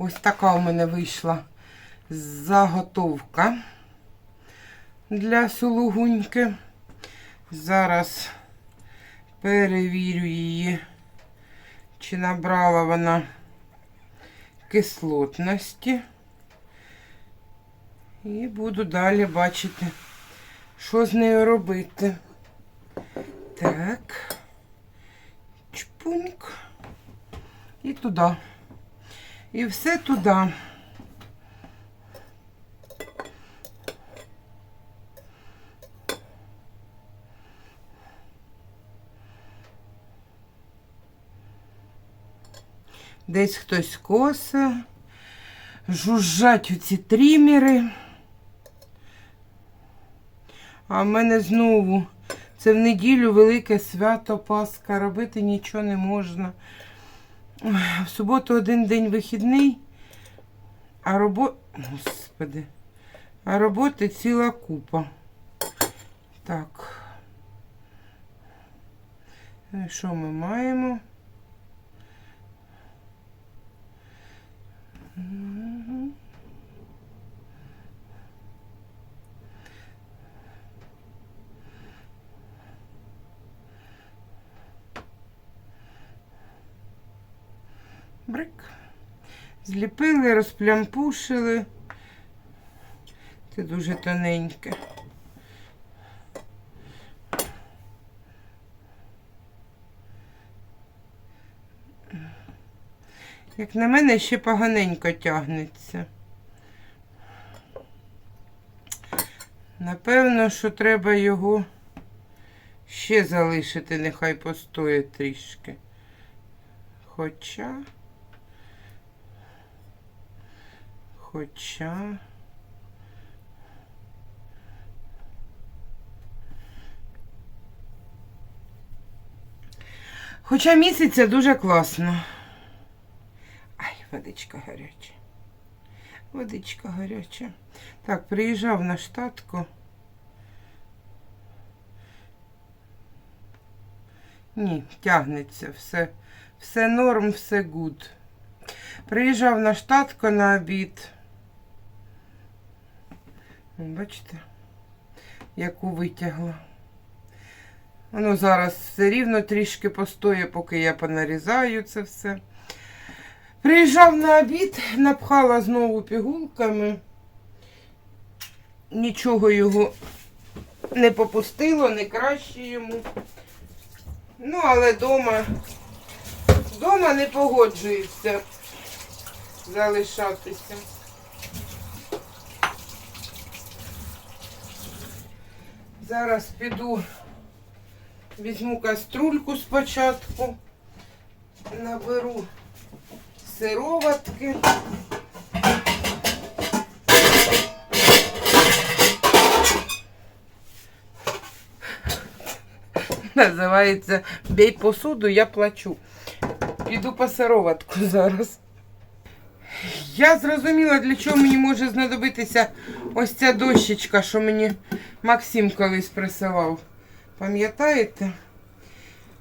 Ось така у мене вийшла заготовка для сулугуньки. Зараз перевірю її, чи набрала вона кислотності. І буду далі бачити, що з нею робити. Так. Чпуньк. І туди. І все туди. Десь хтось косе, жужжать оці трімери. А в мене знову це в неділю велике свято Пасха. Робити нічого не можна. В суботу один день вихідний, а робо... Господи. А роботи ціла купа. Так. Що ми маємо? Брик. Зліпили, розплямпушили. Це дуже тоненьке. Як на мене, ще поганенько тягнеться. Напевно, що треба його ще залишити, нехай постоїть трішки. Хоча. Хоча. Хоча місяця дуже класно. Водичка гаряча. Водичка гаряча. Так, приїжджав на штатку. Ні, тягнеться все. Все норм, все гуд. Приїжджав на штатку на обід. Бачите, яку витягла. Воно зараз все рівно трішки постоє, поки я понарізаю це все. Приїжджав на обід, напхала знову пігулками. Нічого його не попустило, не краще йому. Ну, але дома, дома не погоджується залишатися. Зараз піду, візьму каструльку спочатку, наберу сироватки. Називається Бей посуду, я плачу. Піду по сироватку зараз. Я зрозуміла, для чого мені може знадобитися ось ця дощечка, що мені Максим колись присилав. Пам'ятаєте?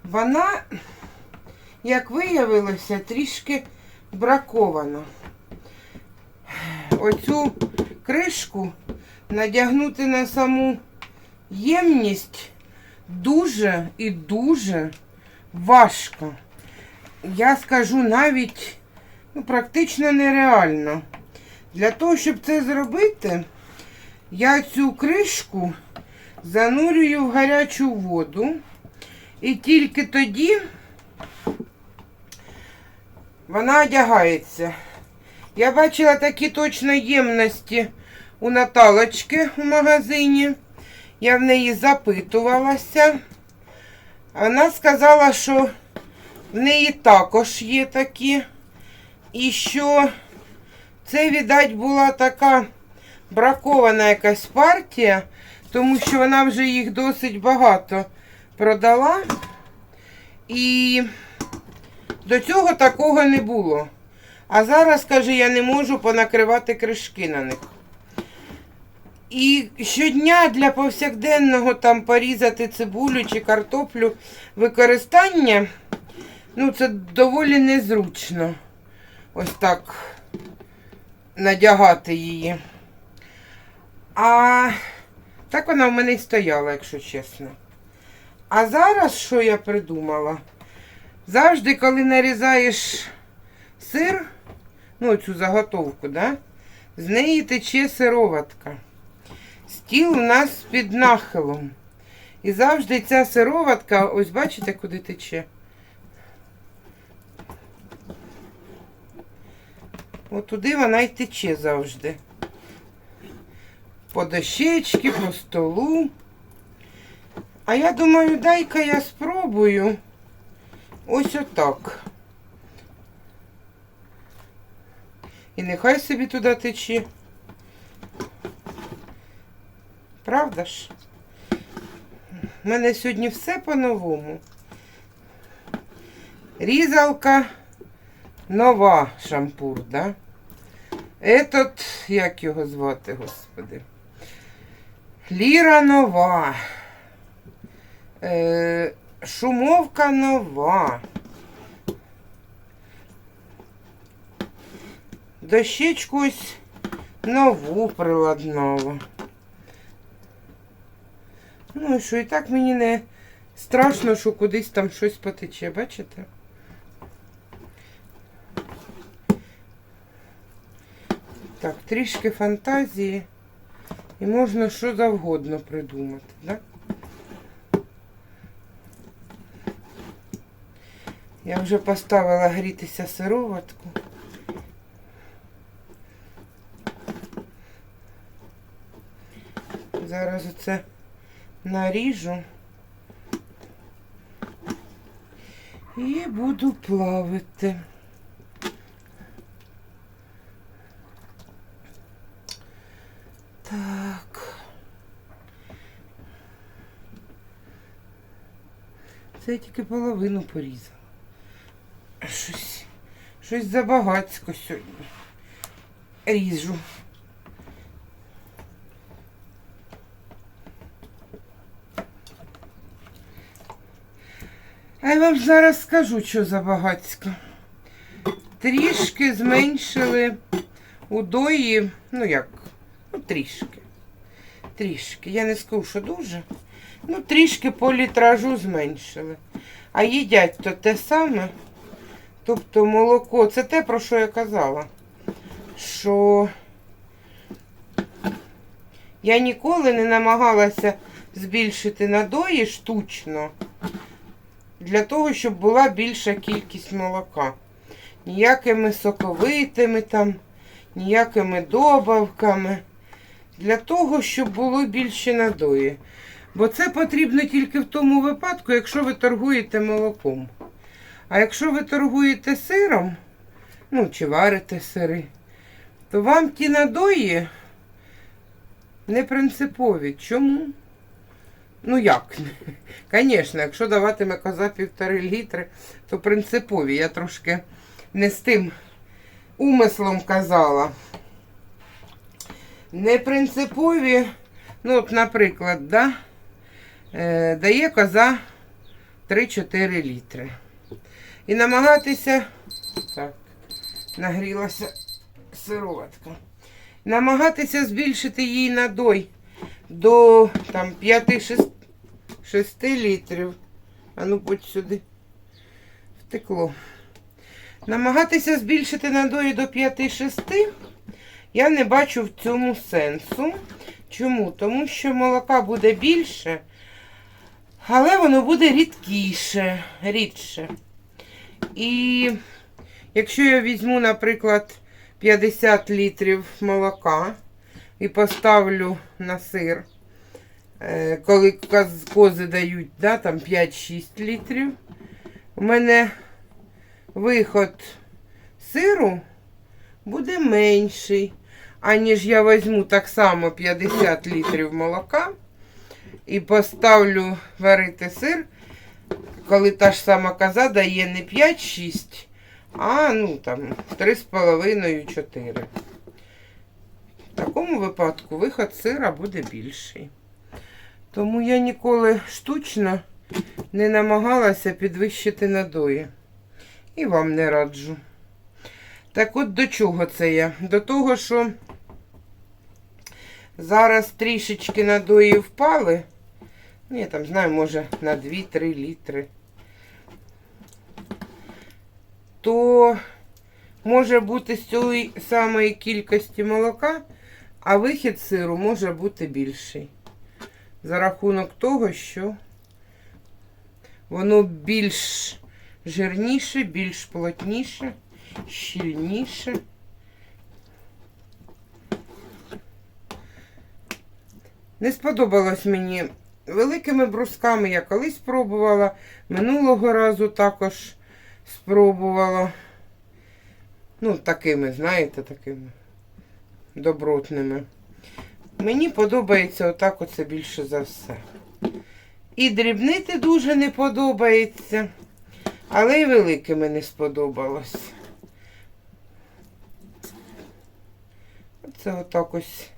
Вона, як виявилося, трішки бракована. Оцю кришку надягнути на саму ємність дуже і дуже важко. Я скажу навіть ну, практично нереально. Для того, щоб це зробити, я цю кришку занурюю в гарячу воду. І тільки тоді вона одягається. Я бачила такі точно ємності у Наталочки у магазині. Я в неї запитувалася. Вона сказала, що в неї також є такі. І що це, віддать, була така бракована якась партія, тому що вона вже їх досить багато продала. І До цього такого не було. А зараз, каже, я не можу понакривати кришки на них. І щодня для повсякденного там порізати цибулю чи картоплю використання, ну це доволі незручно. Ось так надягати її. А так вона в мене й стояла, якщо чесно. А зараз що я придумала? Завжди, коли нарізаєш сир, ну цю заготовку, да, з неї тече сироватка. Стіл у нас під нахилом. І завжди ця сироватка, ось бачите, куди тече. От туди вона й тече завжди. По дощечки, по столу. А я думаю, дай-ка я спробую ось отак. І нехай собі туди тече. Правда ж? У мене сьогодні все по-новому. Різалка нова шампур, да? Этот, як його звати, господи. Ліра нова. Е, шумовка нова. Дощечку ось нову приладнала. Ну і що, і так мені не страшно, що кудись там щось потече, бачите? Так, трішки фантазії. І можна що завгодно придумати, так? Я вже поставила грітися сироватку. Зараз оце наріжу і буду плавити. Так. Це я тільки половину порізала. Щось, забагацько сьогодні. Ріжу. А я вам зараз скажу, що за багацько. Трішки зменшили у дої, ну як, ну трішки. Трішки. Я не скажу, що дуже. Ну, трішки по літражу зменшили. А їдять то те саме. Тобто молоко, це те, про що я казала. Що я ніколи не намагалася збільшити надої штучно для того, щоб була більша кількість молока. Ніякими соковитими там, ніякими добавками. Для того, щоб було більше надої. Бо це потрібно тільки в тому випадку, якщо ви торгуєте молоком. А якщо ви торгуєте сиром, ну, чи варите сири, то вам ті надої не принципові. Чому? Ну як? Звісно, якщо даватиме коза півтори літри, то принципові. Я трошки не з тим умислом казала. Не принципові, ну, от, наприклад, да, е, дає коза 3-4 літри. І намагатися, так, нагрілася сироватка. Намагатися збільшити її надой до там 5-6 літрів. А ну будь сюди. Втекло. Намагатися збільшити надої до 5-6 я не бачу в цьому сенсу. Чому? Тому що молока буде більше, але воно буде рідкіше, рідше. І якщо я візьму, наприклад, 50 літрів молока і поставлю на сир, е, коли кози дають да, там 5-6 літрів, у мене виход сиру буде менший, аніж я візьму так само 50 літрів молока і поставлю варити сир коли та ж сама коза дає не 5-6, а ну там 3,5-4. В такому випадку виход сира буде більший. Тому я ніколи штучно не намагалася підвищити надої. І вам не раджу. Так от до чого це я? До того, що зараз трішечки надої впали. Ну, я там знаю, може на 2-3 літри. То може бути з цієї самої кількості молока, а вихід сиру може бути більший. За рахунок того, що воно більш жирніше, більш плотніше, щільніше. Не сподобалось мені великими брусками. Я колись пробувала. Минулого разу також спробувала. Ну, такими, знаєте, такими добротними. Мені подобається отак оце більше за все. І дрібнити дуже не подобається, але й великими не сподобалось. Оце отак ось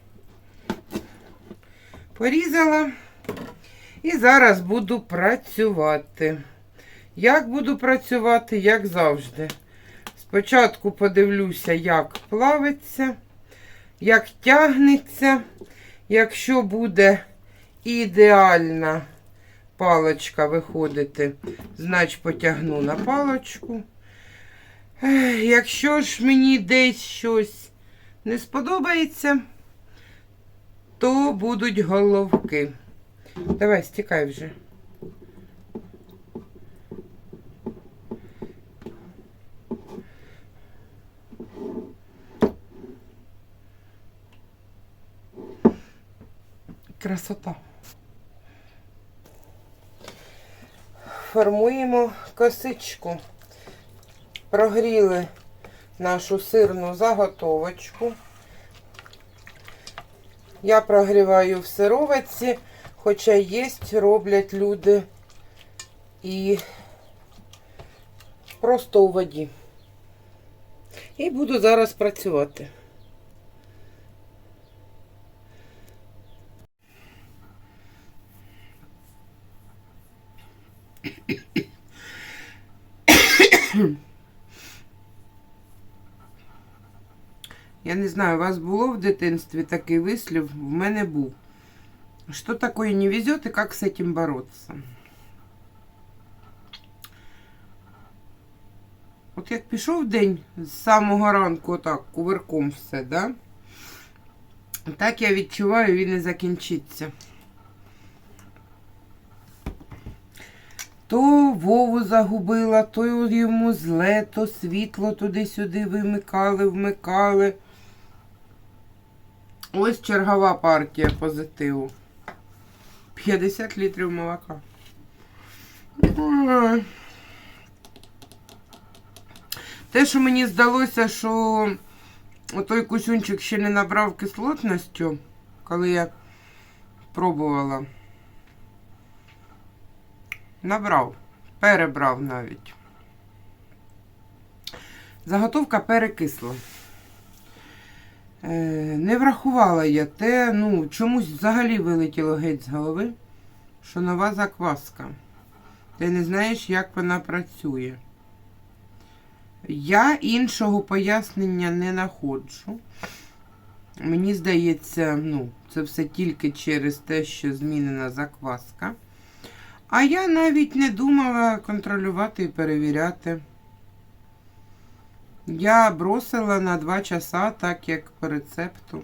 порізала. І зараз буду працювати. Як буду працювати, як завжди. Спочатку подивлюся, як плавиться, як тягнеться. Якщо буде ідеальна паличка виходити, значить потягну на паличку. Якщо ж мені десь щось не сподобається, то будуть головки. Давай, стікай вже. Красота. Формуємо косичку. Прогріли нашу сирну заготовочку. Я прогріваю в сировиці, хоча єсть роблять люди і просто у воді. І буду зараз працювати. Я не знаю, у вас було в дитинстві такий вислів, в мене був. Что такое не везет и как с этим бороться? От як пішов день з самого ранку, отак, кувирком все, да? Так я відчуваю, він і закінчиться. То Вову загубила, то йому зле, то світло туди-сюди вимикали, вмикали. Ось чергова партія позитиву. 50 літрів молока. Те, що мені здалося, що той кусюнчик ще не набрав кислотністю, коли я пробувала. Набрав, перебрав навіть. Заготовка перекисла. Е, не врахувала я те, ну, чомусь взагалі вилетіло геть з голови, що нова закваска. Ти не знаєш, як вона працює. Я іншого пояснення не знаходжу. Мені здається, ну, це все тільки через те, що змінена закваска. А я навіть не думала контролювати і перевіряти. Я бросила на 2 часа, так як по рецепту.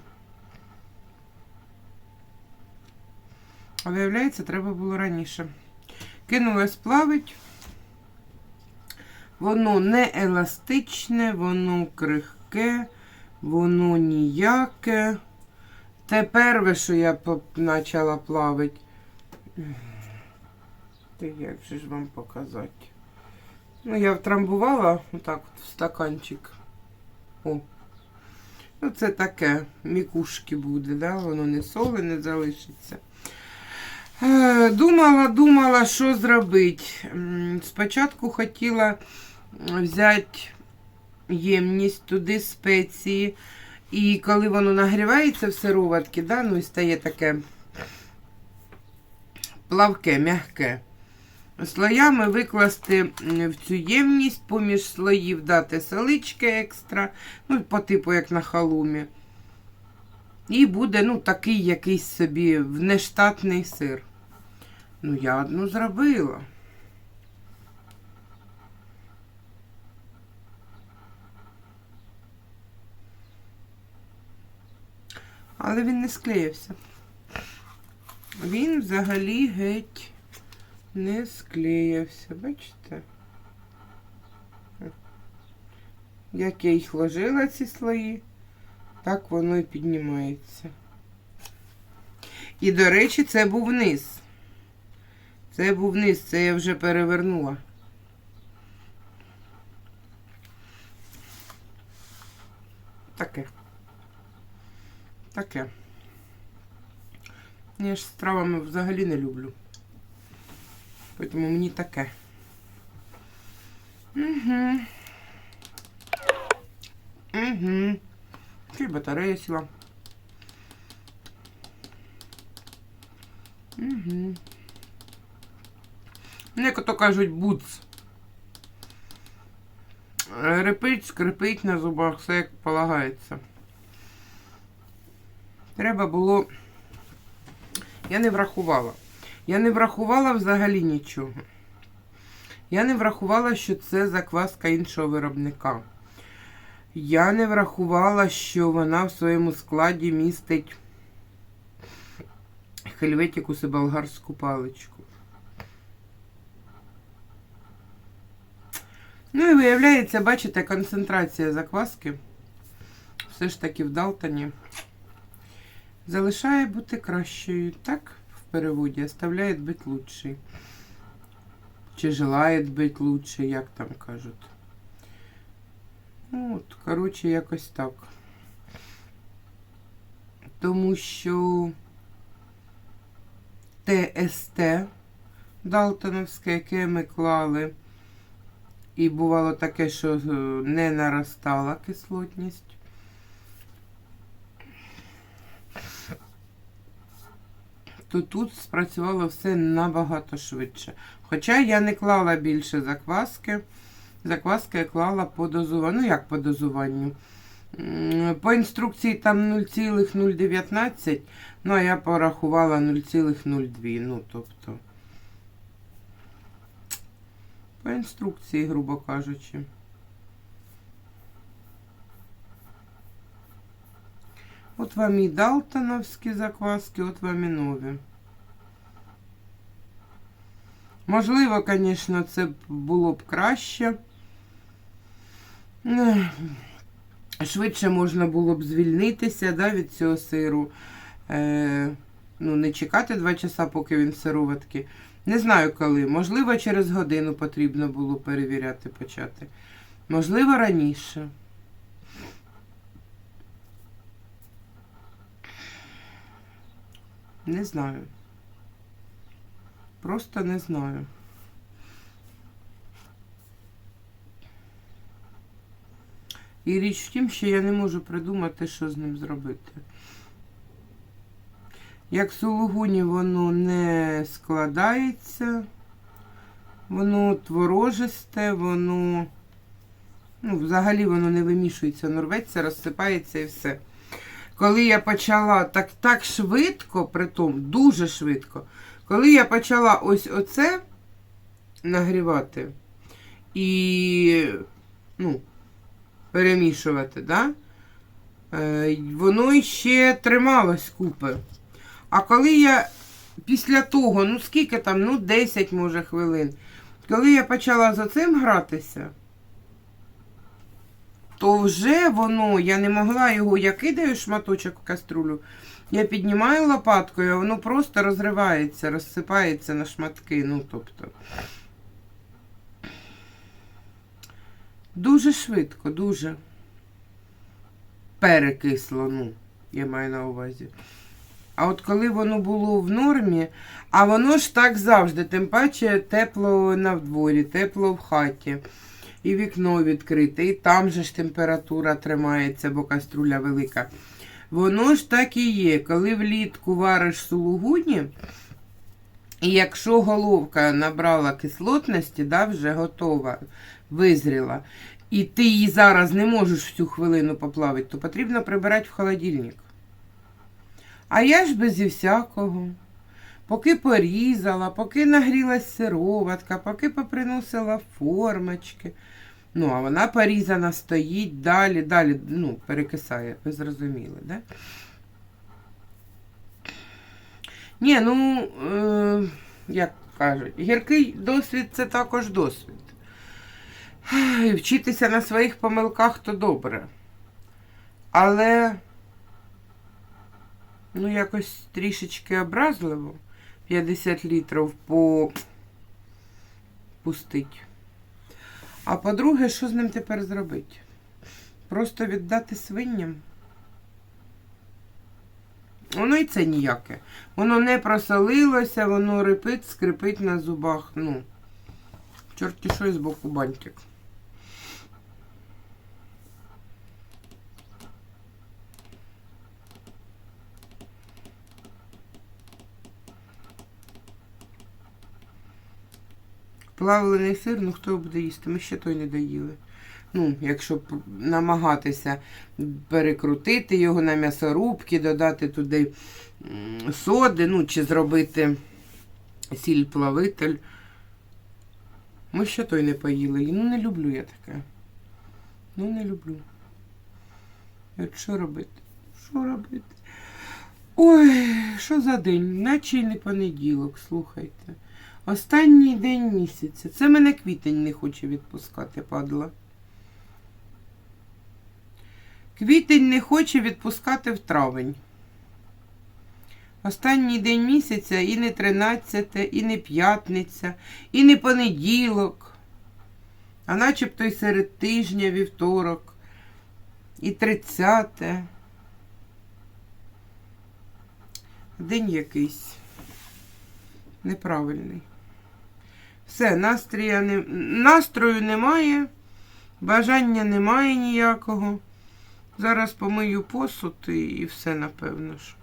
А виявляється, треба було раніше. Кинулась плавить. Воно не еластичне, воно крихке, воно ніяке. Тепер ви, що я почала плавити. Та як же ж вам показати? Ну, я втрамбувала отак от в стаканчик. О. Ну, це таке, мікушки буде, да? воно не соли не залишиться. Е, Думала, думала, що зробити. Спочатку хотіла взяти ємність туди спеції. І коли воно нагрівається в сироватці, да, ну і стає таке плавке, м'яке. Слоями викласти в цю ємність, поміж слоїв дати селички екстра, ну, по типу, як на халумі. І буде ну, такий якийсь собі внештатний сир. Ну, я одну зробила. Але він не склеївся. Він взагалі геть не склеївся, бачите? Як я їх ложила, ці слої, так воно і піднімається. І, до речі, це був низ. Це був низ, це я вже перевернула. Таке. Таке. Я ж з травами взагалі не люблю. Тому мені таке. Угу. Угу. Ще й батарея сіла. Угу. Як ото кажуть, буц. Репить, скрипить на зубах, все як полагається. Треба було. Я не врахувала. Я не врахувала взагалі нічого. Я не врахувала, що це закваска іншого виробника. Я не врахувала, що вона в своєму складі містить хельветикус і болгарську паличку. Ну і виявляється, бачите, концентрація закваски все ж таки в Далтоні залишає бути кращою. Так, в переводі, оставляє бути лучший. Чи желає бути лучше, як там кажуть. Ну, От, коротше, якось так. Тому що ТСТ Далтоновське, яке ми клали, і бувало таке, що е, не наростала кислотність. То тут спрацювало все набагато швидше. Хоча я не клала більше закваски. Закваски я клала по дозуванню. Ну, як по дозуванню? По інструкції там 0,019, ну а я порахувала 0,02. Ну, тобто. По інструкції, грубо кажучи. От вам і Далтоновські закваски, от вам і нові. Можливо, звісно, це було б краще. Швидше можна було б звільнитися да, від цього сиру. Е, ну, не чекати два часа, поки він сироватки. Не знаю коли. Можливо, через годину потрібно було перевіряти почати. Можливо, раніше. Не знаю. Просто не знаю. І річ в тім, що я не можу придумати, що з ним зробити. Як сулугуні воно не складається, воно творожисте, воно, ну, взагалі воно не вимішується, воно рветься, розсипається і все. Коли я почала так, так швидко, притом дуже швидко, коли я почала ось оце нагрівати і ну, перемішувати, да? е, воно ще трималось купи. А коли я після того, ну скільки там, ну 10 може хвилин, коли я почала за цим гратися, то вже воно, я не могла його, я кидаю шматочок в каструлю, я піднімаю лопаткою, а воно просто розривається, розсипається на шматки. Ну, тобто. Дуже швидко, дуже перекисло, ну, я маю на увазі. А от коли воно було в нормі, а воно ж так завжди, тим паче тепло на дворі, тепло в хаті, і вікно відкрите, і там же ж температура тримається, бо каструля велика. Воно ж так і є. Коли влітку вариш сулугуні, і якщо головка набрала кислотності, да, вже готова, визріла, і ти її зараз не можеш в цю хвилину поплавити, то потрібно прибирати в холодильник. А я ж без і всякого. Поки порізала, поки нагрілась сироватка, поки поприносила формочки. Ну, а вона порізана стоїть далі, далі, ну, перекисає, ви зрозуміли, да? Ні, ну, е, як кажуть, гіркий досвід це також досвід. І вчитися на своїх помилках то добре. Але, ну, якось трішечки образливо 50 літрів по пустить. А по-друге, що з ним тепер зробити? Просто віддати свиням? Воно і це ніяке. Воно не просолилося, воно рипить, скрипить на зубах. Ну, чорті що з боку бантик. Плавлений сир, ну хто буде їсти? Ми ще той не доїли. Ну, якщо намагатися перекрутити його на м'ясорубки, додати туди соди, ну, чи зробити сіль-плавитель. Ми ще той не поїли. Ну, не люблю я таке. Ну, не люблю. От що робити? Що робити? Ой, що за день? Наче й не понеділок, слухайте. Останній день місяця. Це мене квітень не хоче відпускати, падла. Квітень не хоче відпускати в травень. Останній день місяця і не 13, і не п'ятниця, і не понеділок, а начебто й серед тижня, вівторок, і 30. День якийсь неправильний. Все, настрія не... настрою немає, бажання немає ніякого. Зараз помию посуд і, і все, напевно. що.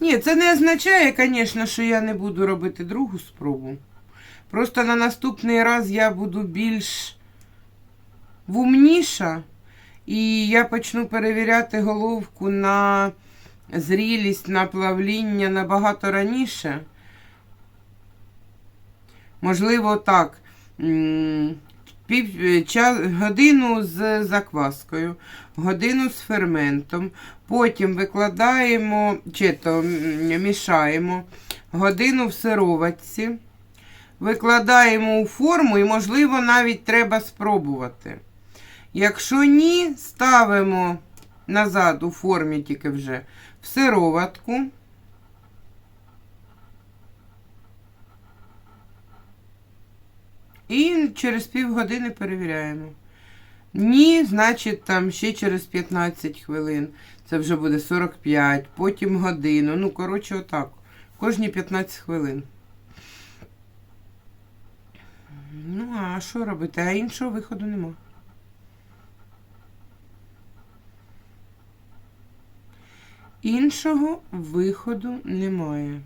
Ні, це не означає, звісно, що я не буду робити другу спробу. Просто на наступний раз я буду більш вумніша, і я почну перевіряти головку на зрілість, на плавління набагато раніше. Можливо, так. Пів, час, годину з закваскою, годину з ферментом, потім викладаємо, чи то мішаємо, годину в сироватці, викладаємо у форму і, можливо, навіть треба спробувати. Якщо ні, ставимо назад у формі тільки вже сироватку. І через півгодини перевіряємо. Ні, значить, там ще через 15 хвилин. Це вже буде 45, потім годину. Ну, коротше, отак. Кожні 15 хвилин. Ну, а що робити? А іншого виходу нема. Іншого виходу немає.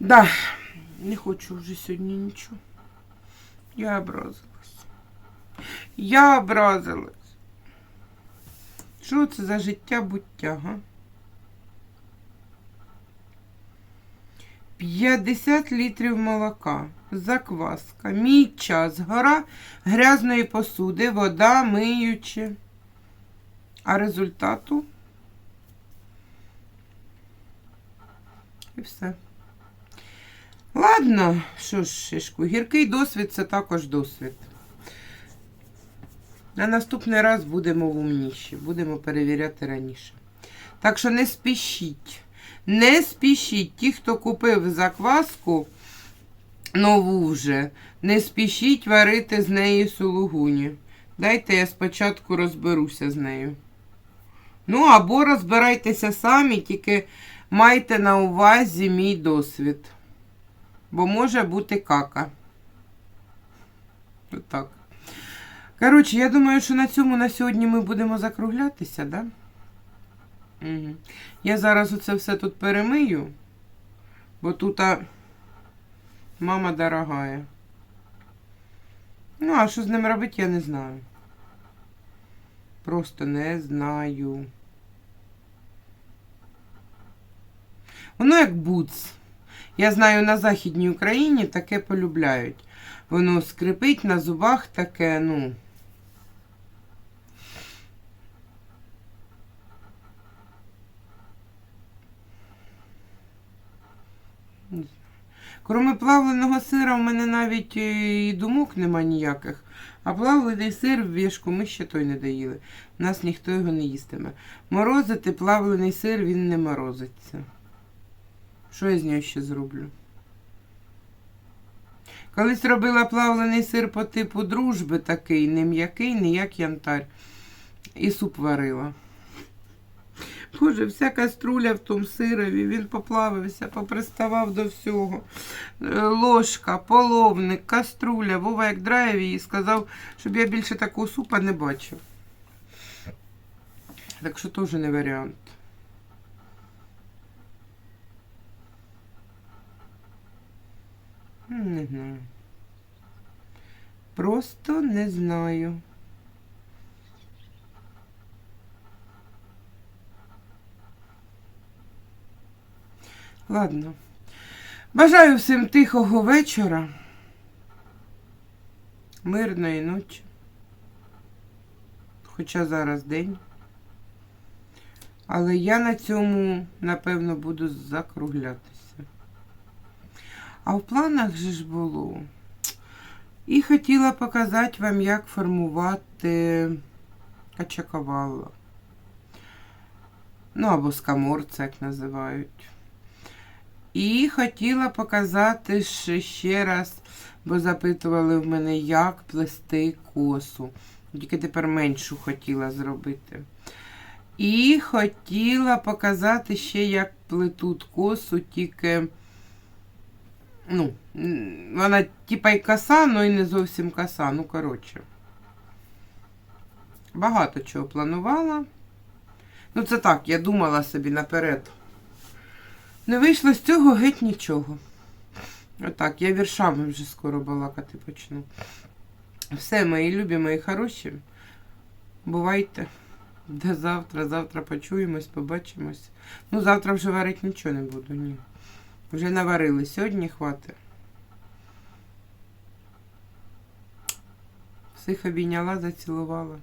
Да, не хочу вже сьогодні нічого. Я образилась. Я образилась. Що це за життя буття, га? 50 літрів молока, закваска, мій час, гора грязної посуди, вода, миючи. А результату і все. Ладно, що ж, Шишку, гіркий досвід це також досвід. На наступний раз будемо умніші, будемо перевіряти раніше. Так що не спішіть. Не спішіть. Ті, хто купив закваску, нову вже. Не спішіть варити з неї сулугуні. Дайте я спочатку розберуся з нею. Ну, або розбирайтеся самі, тільки майте на увазі мій досвід. Бо може бути кака. Отак. Коротше, я думаю, що на цьому на сьогодні ми будемо закруглятися, да? Угу. Я зараз оце все тут перемию, бо тут а, мама дорогая. Ну, а що з ним робити, я не знаю. Просто не знаю. Воно як буц. Я знаю, на Західній Україні таке полюбляють. Воно скрипить на зубах таке, ну. Кроме плавленого сира, в мене навіть е, і думок нема ніяких. А плавлений сир в вішку ми ще той не доїли. У нас ніхто його не їстиме. Морозити плавлений сир він не морозиться. Що я з нього ще зроблю? Колись робила плавлений сир по типу дружби такий, не м'який, не як янтар. І суп варила. Боже, вся каструля в тому сирові, він поплавився, поприставав до всього. Е, Ложка, половник, каструля. Вова як драйв і сказав, щоб я більше такого супа не бачив. Так що теж не варіант. Не знаю. Просто не знаю. Ладно. Бажаю всім тихого вечора, мирної ночі. Хоча зараз день. Але я на цьому, напевно, буду закруглятися. А в планах же ж було. І хотіла показати вам, як формувати качакавалла. Ну, або скаморце, як називають. І хотіла показати ще, раз, бо запитували в мене, як плести косу. Тільки тепер меншу хотіла зробити. І хотіла показати ще, як плетуть косу, тільки, ну, вона типа й коса, але і не зовсім коса. Ну, коротше. Багато чого планувала. Ну, це так, я думала собі наперед. Не вийшло з цього геть нічого. Отак, я віршами вже скоро балакати почну. Все, мої любі, мої хороші. Бувайте. До завтра. Завтра почуємось, побачимось. Ну, завтра вже варити нічого не буду, ні. Вже наварили. Сьогодні хватить. Всіх обійняла, зацілувала.